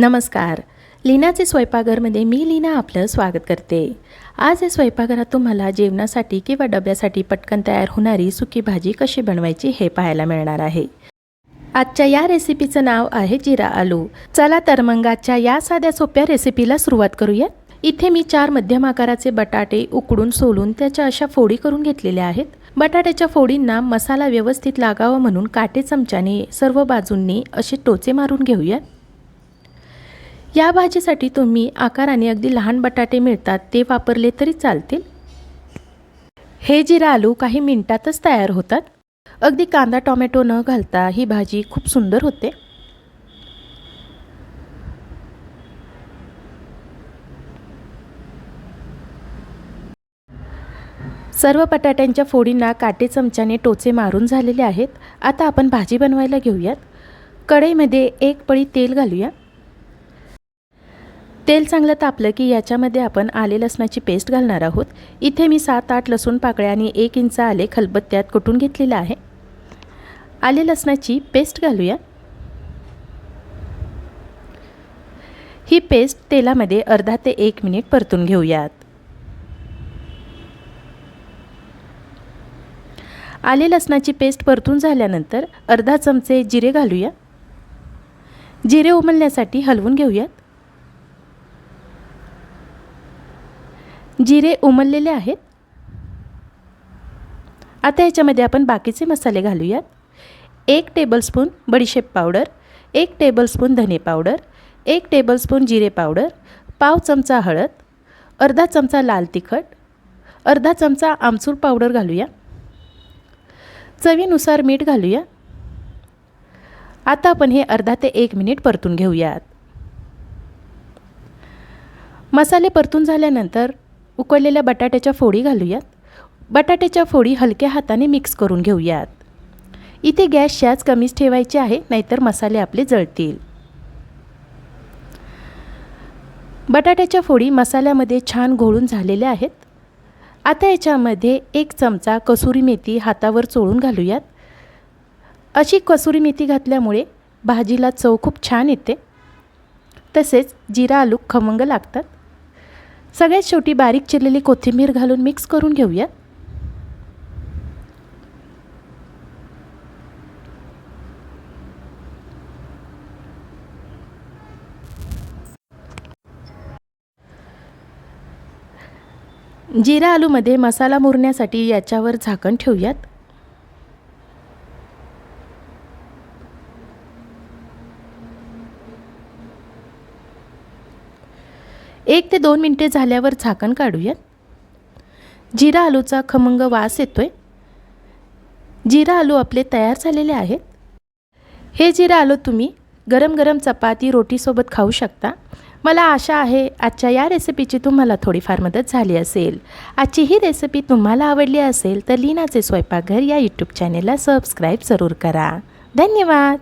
नमस्कार. लीनाचे स्वयंपाकघरमध्ये मी लीना आपलं स्वागत करते. आज या स्वयंपाकघरात तुम्हाला जेवणासाठी किंवा डब्यासाठी पटकन तयार होणारी सुकी भाजी कशी बनवायची हे पाहायला मिळणार आहे. आजच्या या रेसिपीचं नाव आहे जिरा आलू. चला तर मग आजच्या या साध्या सोप्या रेसिपीला सुरुवात करूया. इथे मी चार मध्यम आकाराचे बटाटे उकडून सोलून त्याच्या अशा फोडी करून घेतलेल्या आहेत. बटाट्याच्या फोडींना मसाला व्यवस्थित लागावा म्हणून काटे चमच्याने सर्व बाजूंनी असे टोचे मारून घेऊया या भाजीसाठी तुम्ही आकाराने अगदी लहान बटाटे मिळतात ते वापरले तरी चालतील. हे जिरा आलू काही मिनिटातच तयार होतात. अगदी कांदा टोमॅटो न घालता ही भाजी खूप सुंदर होते. सर्व बटाट्यांच्या फोडींना काटे चमच्याने टोचे मारून झालेले आहेत. आता आपण भाजी बनवायला घेऊयात. कढईमध्ये एक पळी तेल घालूया. तेल चांगलं तापलं की याच्यामध्ये आपण आले लसणाची पेस्ट घालणार आहोत. इथे मी सात आठ लसूण पाकळ्या आणि एक इंच आले खलबत्त्यात कुटून घेतलेलं आहे. आले लसणाची पेस्ट घालूया. ही पेस्ट तेलामध्ये अर्धा ते एक मिनिट परतून घेऊयात. आले लसणाची पेस्ट परतून झाल्यानंतर अर्धा चमचे जिरे घालूया. जिरे उमलण्यासाठी हलवून घेऊयात. जिरे उमललेले आहेत. आता याच्यामध्ये आपण बाकीचे मसाले घालूयात. एक टेबलस्पून बडीशेप पावडर एक टेबलस्पून धने पावडर एक टेबलस्पून जिरे पावडर पाव चमचा हळद अर्धा चमचा लाल तिखट अर्धा चमचा आमचूर पावडर घालूया. चवीनुसार मीठ घालूया. आता आपण हे अर्धा ते एक मिनिट परतून घेऊयात. मसाले परतून झाल्यानंतर उकडलेल्या बटाट्याच्या फोडी घालूयात. बटाट्याच्या फोडी हलक्या हाताने मिक्स करून घेऊयात. इथे गॅस शाच कमीच ठेवायचे आहे नाहीतर मसाले आपले जळतील. बटाट्याच्या फोडी मसाल्यामध्ये छान घोळून झालेल्या आहेत. आता याच्यामध्ये एक चमचा कसुरी मेथी हातावर चोळून घालूयात. अशी कसुरी मेथी घातल्यामुळे भाजीला चव खूप छान येते. तसेच जिरा आलू खमंग लागतात. सगळ्यात शेवटी बारीक चिरलेली कोथिंबीर घालून मिक्स करून घेऊया. जिरा आलूमध्ये मसाला मुरण्यासाठी याच्यावर झाकण ठेवूयात. एक ते दोन मिनटे झाल्यावर झाकण काढूयात. जिरा आलूचा खमंग वास येतोय. जिरा आलू आपले तयार झालेले आहेत. हे जिरा आलू तुम्ही गरम गरम चपाती रोटीसोबत खाऊ शकता. मला आशा आहे आजच्या या रेसिपीची तुम्हाला थोडीफार मदत झाली असेल. आजची ही रेसिपी तुम्हाला आवडली असेल तर लीनाचे स्वयंपाकघर या यूट्यूब चॅनेलला सबस्क्राईब जरूर करा. धन्यवाद!